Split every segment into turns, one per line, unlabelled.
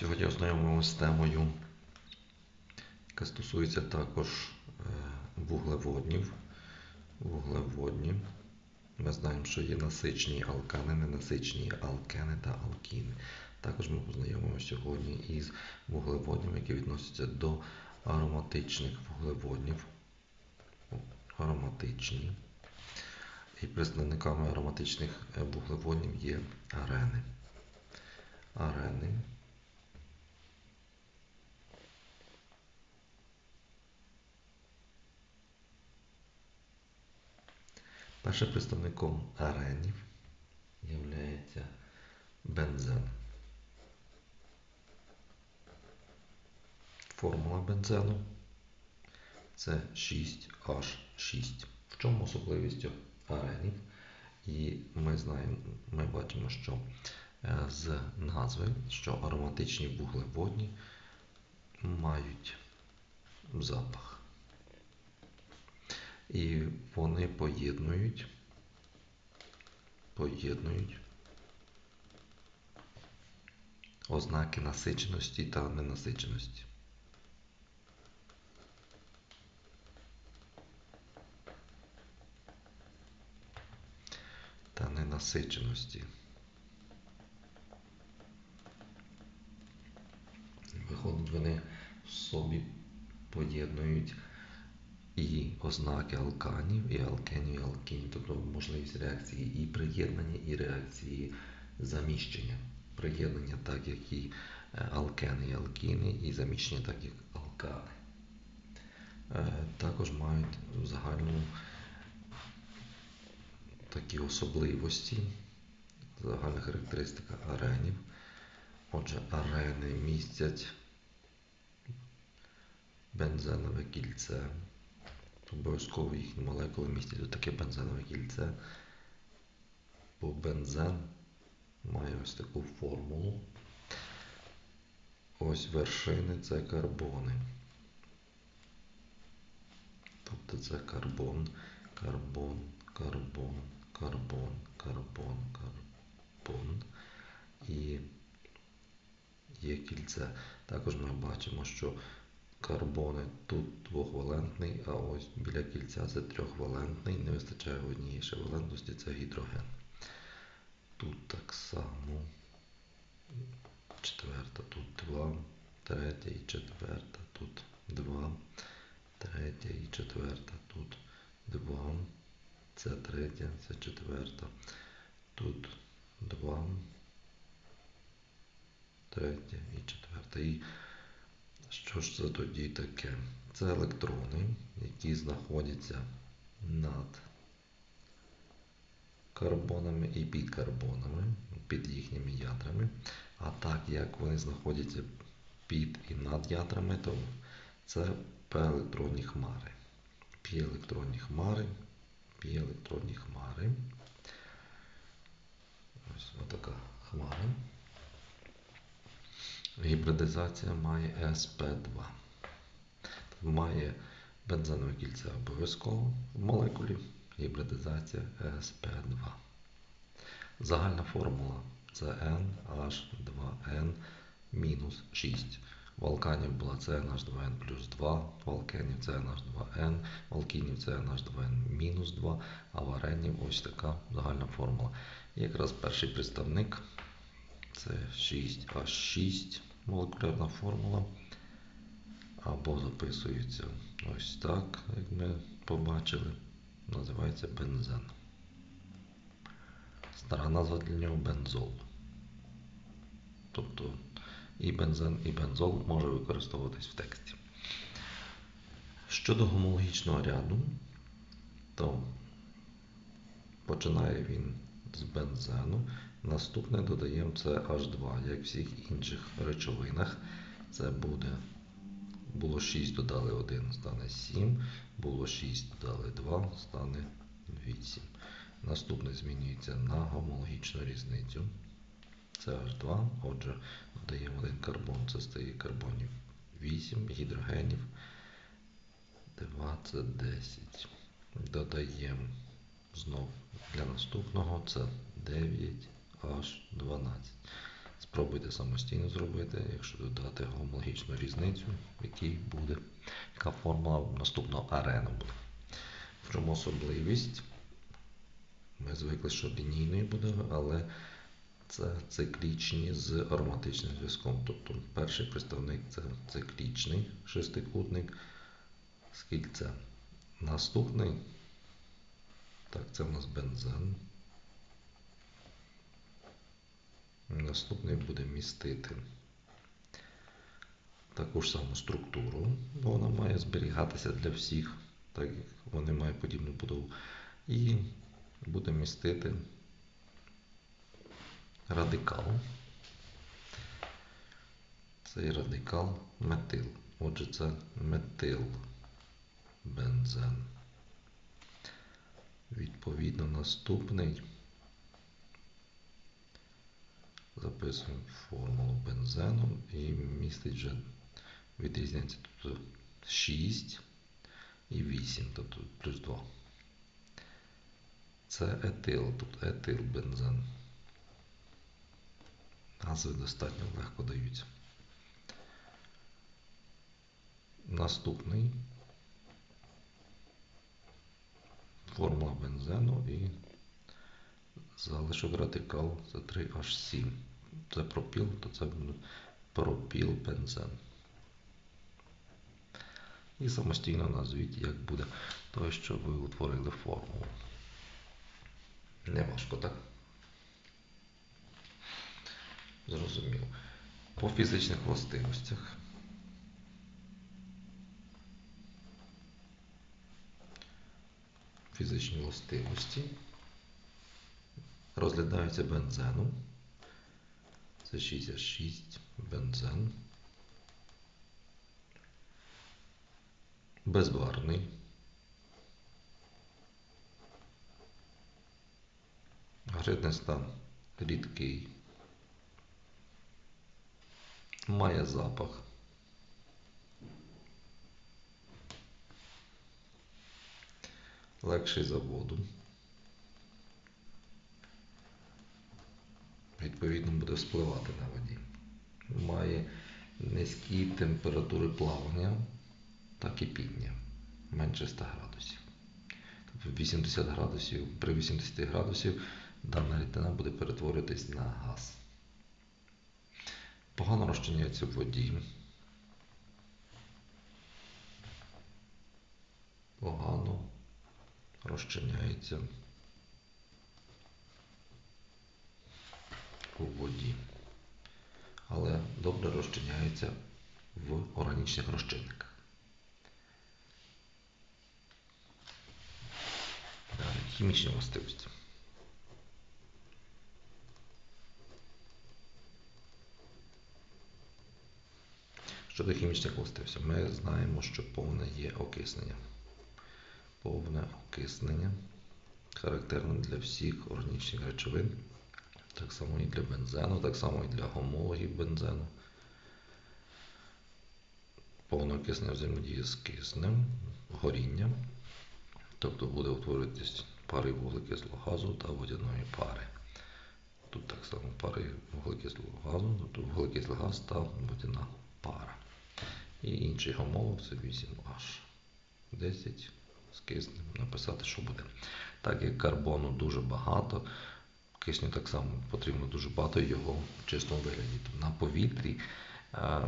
Сьогодні ознайомимося з темою, яка стосується також е, вуглеводнів. Вуглеводні. Ми знаємо, що є насичені алкани, ненасичені алкени та алкіни. Також ми познайомимося сьогодні із вуглеводнями, які відносяться до ароматичних вуглеводнів. Ароматичні. І представниками ароматичних е, вуглеводнів є арени. Арени. Першим представником аренів є бензен. Формула бензену це 6H6. В чому особливість аренів? І ми знаємо, ми бачимо, що е, з назви, що ароматичні вуглеводні мають запах. І вони поєднують, поєднують ознаки насиченості та ненасиченості. Та ненасиченості. Виходить, вони в собі поєднують і ознаки алканів, і алкенів, і алкінів, тобто можливість реакції і приєднання, і реакції заміщення. Приєднання, так як і е, алкени, і алкіни, і заміщення, так як алкани. Е, також мають загальну такі особливості, загальна характеристика аренів. Отже, арени містять бензенове кільце. Обов'язково їхні молекули містять таке бензенове кільце. Бо бензен має ось таку формулу. Ось вершини це карбони. Тобто це карбон, карбон, карбон, карбон, карбон, карбон. І є кільце. Також ми бачимо, що карбони. Тут двохвалентний, а ось біля кільця це трьохвалентний, не вистачає однієї ще валентності, це гідроген. Тут так само. Четверта, тут два, третя і четверта, тут два, третя і четверта, тут два, це третя, це четверта, тут два, третя і четверта. І що ж це тоді таке? Це електрони, які знаходяться над карбонами і під карбонами, під їхніми ядрами. А так як вони знаходяться під і над ядрами, то це пелектронні хмари. Піелектронні хмари, піелектронні хмари. Ось така хмара. Гібридизація має SP2. Має бензенове кільце обов'язково в молекулі. Гібридизація SP2. Загальна формула це NH2N мінус 6. В алканів була CNH2N плюс 2, в алкенів CNH2N, в алкінів CNH2N мінус 2, а в аренів ось така загальна формула. І якраз перший представник це 6H6 молекулярна формула. Або записується ось так, як ми побачили. Називається бензен. Стара назва для нього бензол. Тобто і бензен, і бензол може використовуватись в тексті. Щодо гомологічного ряду, то починає він з бензену. Наступне додаємо це H2, як в всіх інших речовинах. Це буде було 6, додали 1, стане 7, було 6, додали 2, стане 8. Наступне змінюється на гомологічну різницю. Це H2. Отже, додаємо один карбон, це стає карбонів 8, гідрогенів 20, 10. Додаємо знов для наступного це 9 H12. Спробуйте самостійно зробити, якщо додати гомологічну різницю, який буде, яка формула наступного арену буде. В чому особливість? Ми звикли, що лінійною буде, але це циклічні з ароматичним зв'язком. Тобто перший представник це циклічний шестикутник з кільцем. Наступний, так, це у нас бензен. Наступний буде містити таку ж саму структуру, бо вона має зберігатися для всіх, так як вони мають подібну будову. І буде містити радикал. Цей радикал метил. Отже, це метил бензен. Відповідно, наступний записуємо формулу бензену і містить вже відрізняється тобто 6 і 8, тобто плюс 2. Це етил, тобто етилбензен. Назви достатньо легко даються. Наступний формула бензену і залишок радикал це 3H7. Це пропіл, то це пропілбензен. І самостійно назвіть, як буде той, що ви утворили формулу. Не важко, так? Зрозуміло. По фізичних властивостях. Фізичні властивості розглядаються бензеном. Це 66 бензен. Безбарний. Гридний стан рідкий. Має запах. Легший за воду. Відповідно буде вспливати на воді. Має низькі температури плавання та кипіння менше 100 градусів. Тобто 80 градусів, при 80 градусів дана рідина буде перетворюватись на газ. Погано розчиняється в воді. Погано розчиняється у воді. Але добре розчиняється в органічних розчинниках. Далі, хімічні властивості. Щодо хімічних властивостей, ми знаємо, що повне є окиснення. Повне окиснення характерне для всіх органічних речовин, так само і для бензену, так само і для гомологів бензену. Повне окиснення взаємодіє з киснем, горінням, тобто буде утворюватись пари вуглекислого газу та водяної пари. Тут так само пари вуглекислого газу, тобто вуглекислий газ та водяна пара. І інший гомолог це 8H. 10 з киснем написати, що буде. Так як карбону дуже багато, кисню так само потрібно дуже багато його в чистому вигляді. На повітрі е,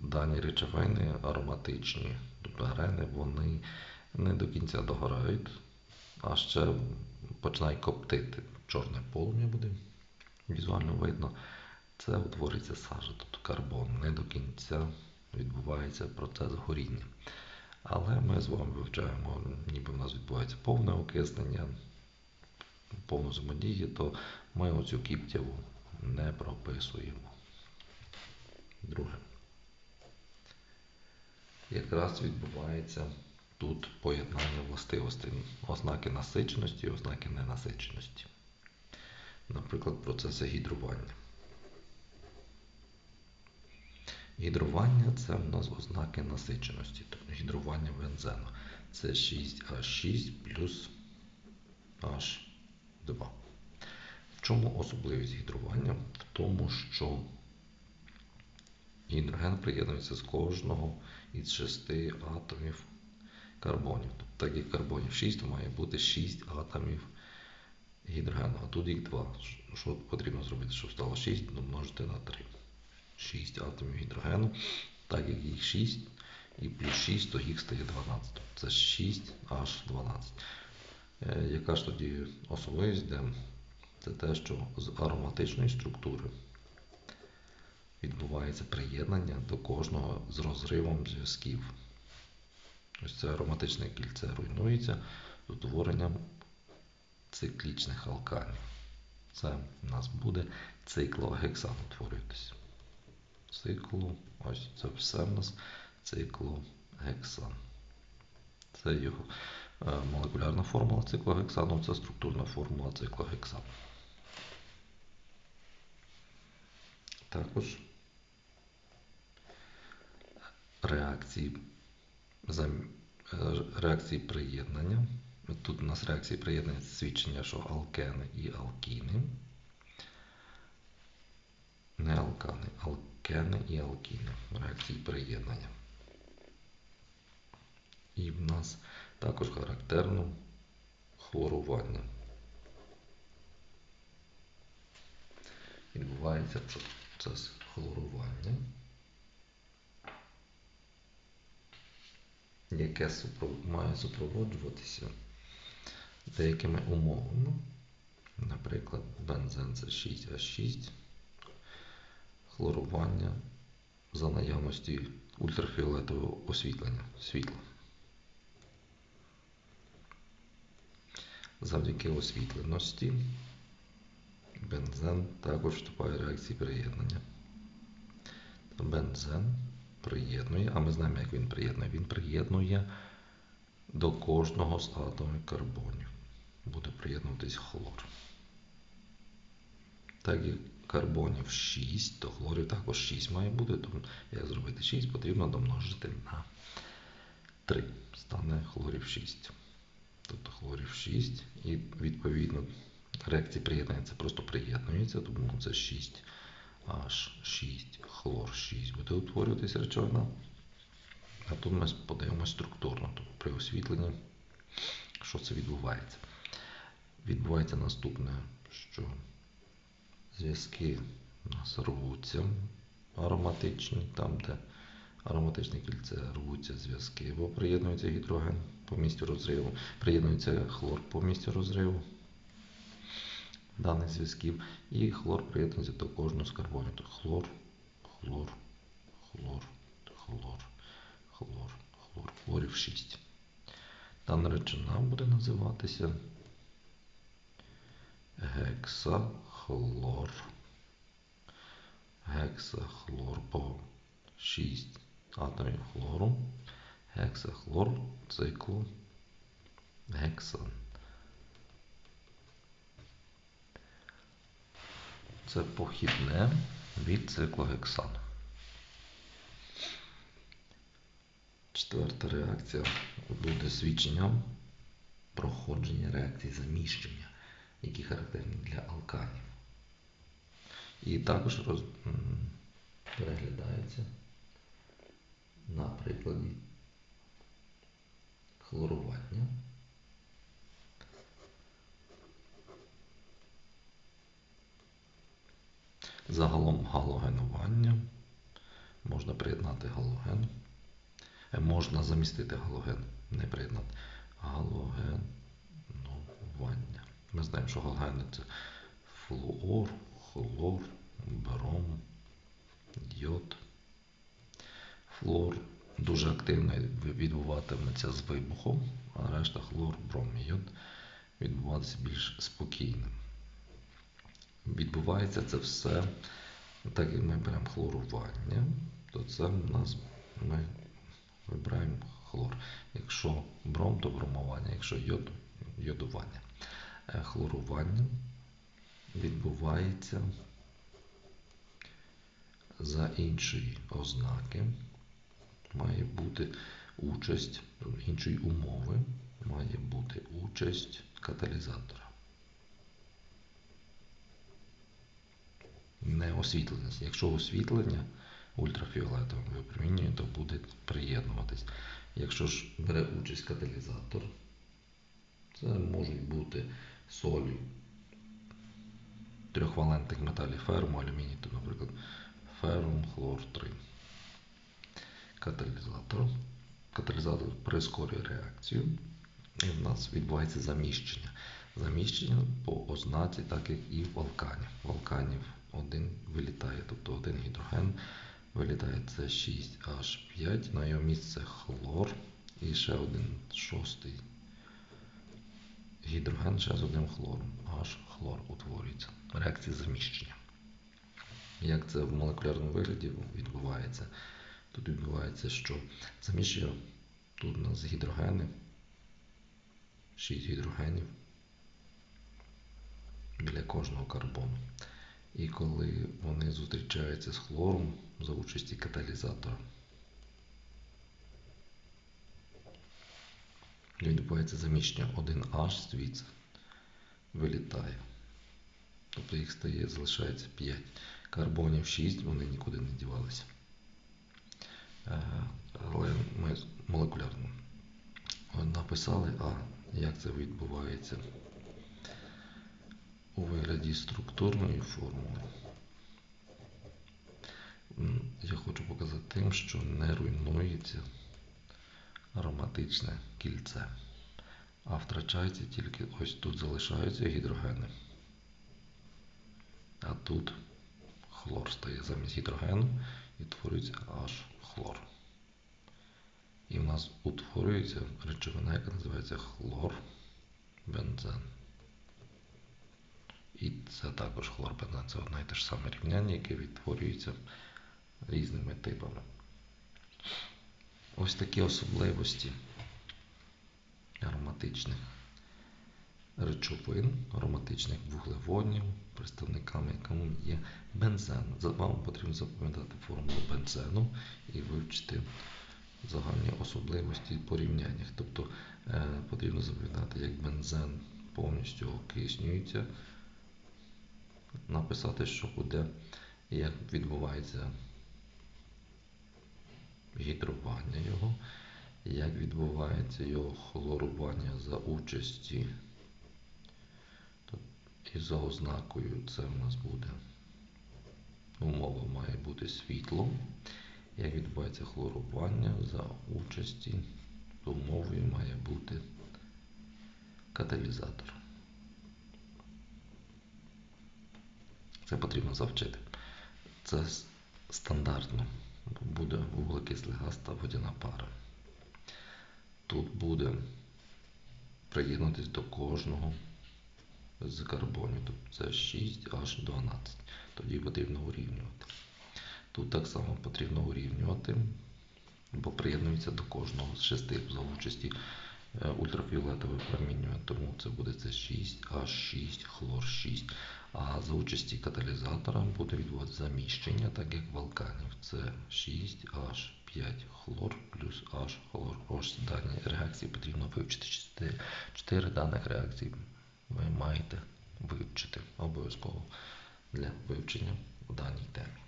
дані речовини ароматичні, тобто грени, вони не до кінця догорають, а ще починають коптити. Чорне полум'я буде візуально видно. Це утворюється сажа, тобто карбон. Не до кінця відбувається процес горіння. Але ми з вами вивчаємо, ніби в нас відбувається повне окиснення, повну взаємодії, то ми оцю кіптяву не прописуємо. Друге. Якраз відбувається тут поєднання властивостей, ознаки насиченості і ознаки ненасиченості. Наприклад, процеси гідрування. Гідрування це у нас ознаки насиченості, тобто гідрування бензену. Це 6H6 плюс H2. В чому особливість гідрування? В тому, що гідроген приєднується з кожного із шести атомів карбонів. Тобто, так як карбонів 6, то має бути 6 атомів гідрогену, а тут їх 2. Що потрібно зробити, щоб стало 6, домножити на 3. 6 атомів гідрогену, так як їх 6, і плюс 6, то їх стає 12. Це 6 аж 12. Е, Яка ж тоді особливість, де це те, що з ароматичної структури відбувається приєднання до кожного з розривом зв'язків. Ось це ароматичне кільце руйнується з утворенням циклічних алканів. Це у нас буде циклогексан утворюватися. Циклу, ось це все в нас циклогексан. Це його е, молекулярна формула циклогексану, це структурна формула циклогексану. Також реакції, е, реакції приєднання. Тут у нас реакції приєднання свідчення, що алкени і алкіни. Не алкани, алкени і алкіни. Реакції приєднання. І в нас також характерно хлорування. Відбувається процес хлорування, яке має супроводжуватися деякими умовами. Наприклад, бензен це 6H6, хлорування за наявності ультрафіолетового освітлення світла. Завдяки освітленості бензен також вступає в реакції приєднання. Бензен приєднує, а ми знаємо, як він приєднує. Він приєднує до кожного з атомів карбонів. Буде приєднуватись хлор. Так як карбонів 6, то хлорів також 6 має бути. Тому як зробити 6, потрібно домножити на 3. Стане хлорів 6. Тобто хлорів 6. І відповідно реакції приєднання це просто приєднується, тому це 6 H6, хлор 6 буде утворюватися речовина. Ми подивимося структурно, тобто при освітленні, що це відбувається. Відбувається наступне, що зв'язки у нас рвуться ароматичні, там, де ароматичне кільце рвуться зв'язки, бо приєднується гідроген по місцю розриву, приєднується хлор по місцю розриву даних зв'язків, і хлор приєднується до кожного з карбонів. Хлор, хлор, хлор, хлор, хлор, хлор, хлорів 6. Дана речовина буде називатися гексахлор. Гексахлор по 6 атомів хлору. Гексахлор циклу гексан. Це похідне від циклогексану. Четверта реакція буде свідченням проходження реакції заміщення, які характерні для алканів. І також роз... переглядається на прикладі хлорування. Загалом галогенування. Можна приєднати галоген. Е, Можна замістити галоген, не приєднати. Галогенування. Ми знаємо, що галогени це флуор, хлор, бром, йод. Флор дуже активно відбуватиметься з вибухом, а решта хлор, бром і йод відбуватися більш спокійно. Відбувається це все, так як ми беремо хлорування, то це в нас ми вибираємо хлор. Якщо бром, то бромування, якщо йод, йодування. Е, Хлорування відбувається за іншої ознаки. Має бути участь іншої умови, має бути участь каталізатора. не освітленість. Якщо освітлення ультрафіолетовим випромінює, то буде приєднуватись. Якщо ж бере участь каталізатор, це можуть бути солі трьохвалентних металів ферму, алюміній, наприклад, ферум, хлор 3. Каталізатор. Каталізатор прискорює реакцію, і в нас відбувається заміщення. Заміщення по ознаці, так як і в алкані. В алканів один вилітає, тобто один гідроген вилітає це 6H5, на його місце хлор і ще один шостий гідроген ще з одним хлором. Аж хлор утворюється. Реакція заміщення. Як це в молекулярному вигляді відбувається? Тут відбувається, що заміщення тут у нас гідрогени, 6 гідрогенів біля кожного карбону. І коли вони зустрічаються з хлором за участі каталізатора, відбувається заміщення 1H звідси вилітає. Тобто їх стає, залишається 5. Карбонів 6, вони нікуди не дівалися. Але ми молекулярно написали, а як це відбувається у вигляді структурної формули. Я хочу показати тим, що не руйнується ароматичне кільце, а втрачається тільки ось тут залишаються гідрогени. А тут хлор стає замість гідрогену і утворюється аж хлор. І в нас утворюється речовина, яка називається хлорбензен. І це також хлорбензен. Це одне і те ж саме рівняння, яке відтворюється різними типами. Ось такі особливості ароматичних речовин, ароматичних вуглеводнів, представниками якому є бензен. Вам потрібно запам'ятати формулу бензену і вивчити загальні особливості порівняння. Тобто е, потрібно запам'ятати, як бензен повністю окиснюється, написати, що буде, як відбувається гідрування його, як відбувається його хлорування за участі і за ознакою це в нас буде умова має бути світло. Як відбувається хлорування за участі, то умовою має бути каталізатор. Це потрібно завчити. Це стандартно. Буде вуглекислий газ та водяна пара. Тут буде приєднатись до кожного з карбонів. Тобто це 6 аж 12. Тоді потрібно урівнювати. Тут так само потрібно урівнювати, бо приєднується до кожного з шести за участі е, ультрафіолетового промінювання. Тому це буде це 6 аж 6 хлор 6. А за участі каталізатора буде відбуватися заміщення, так як в алканів. Це 6 аж 5 хлор плюс аж хлор. Ось дані реакції потрібно вивчити. 4, 4 даних реакцій ви маєте вивчити обов'язково для вивчення в даній темі.